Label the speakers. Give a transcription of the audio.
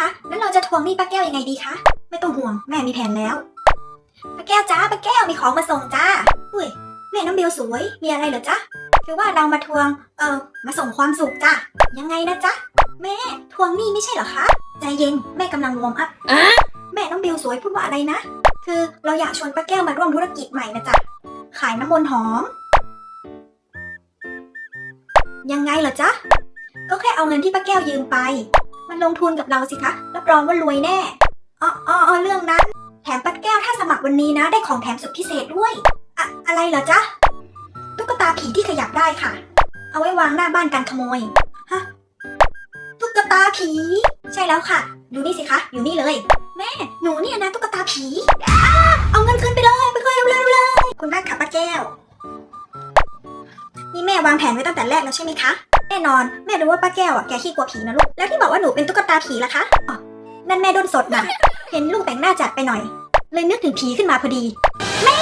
Speaker 1: คะแล้วเราจะทวงหนี้ป้าแก้วยังไงดีคะไม่ต้องห่วงแม่มีแผนแล้วป้าแก้วจ้าป้าแก้วมีของมาส่งจ้าอุ้ยแม่น้องเบลสวย มีอะไรเหรอจ๊ะคือว่าเรามาทวง เออมาส่งความสุขจ้ะยังไงนะจ๊ะแม่ทวงหนี้ไม่ใช่เหรอคะใจเย็นแม่กำลังวอร์มอัพ
Speaker 2: อะ
Speaker 1: แม่น้องเบลสวยพูดว่าอะไรนะ คือเราอยากชวนป้าแก้วมาร่วมธุรกิจใหม่นะจ๊ะขายน้ำมนต์หอม ยังไงเหรอจ๊ะก็แค่เอาเงินที่ป้าแก้วยืมไป มันลงทุนกับเราสิคะ รับรองว่ารวยแน่ อ๋ออ๋อเรื่องนั้น แถมป้าแก้วถ้าสมัครวันนี้นะ ได้ของแถมสุดพิเศษด้วย อะ อะไรเหรอจ๊ะ ตุ๊กตาผีที่ขยับได้ค่ะ เอาไว้วางหน้าบ้านกันขโมย ฮะ ตุ๊กตาผี ใช่แล้วค่ะ ดูนี่สิคะ อยู่นี่เลย แม่ หนูเนี่ยนะตุ๊กตาผีอเอาเงินคืนไปเลย ไปเลยเร็วๆเลย คุณมากค่ะป้าแก้ว นี่แม่วางแผนไว้ตั้งแต่แรกแล้วใช่ไหมคะ แน่นอนแม่รู้ว่าป้าแก้วอะแกขี้กลัวผีนะลูก แล้วที่บอกว่าหนูเป็นตุ๊กตาผีล่ะคะอ๋อนั่นแม่ด้นสดนะเห็นลูกแต่งหน้าจัดไปหน่อย เลยนึกถึงผีขึ้นมาพอดี แม่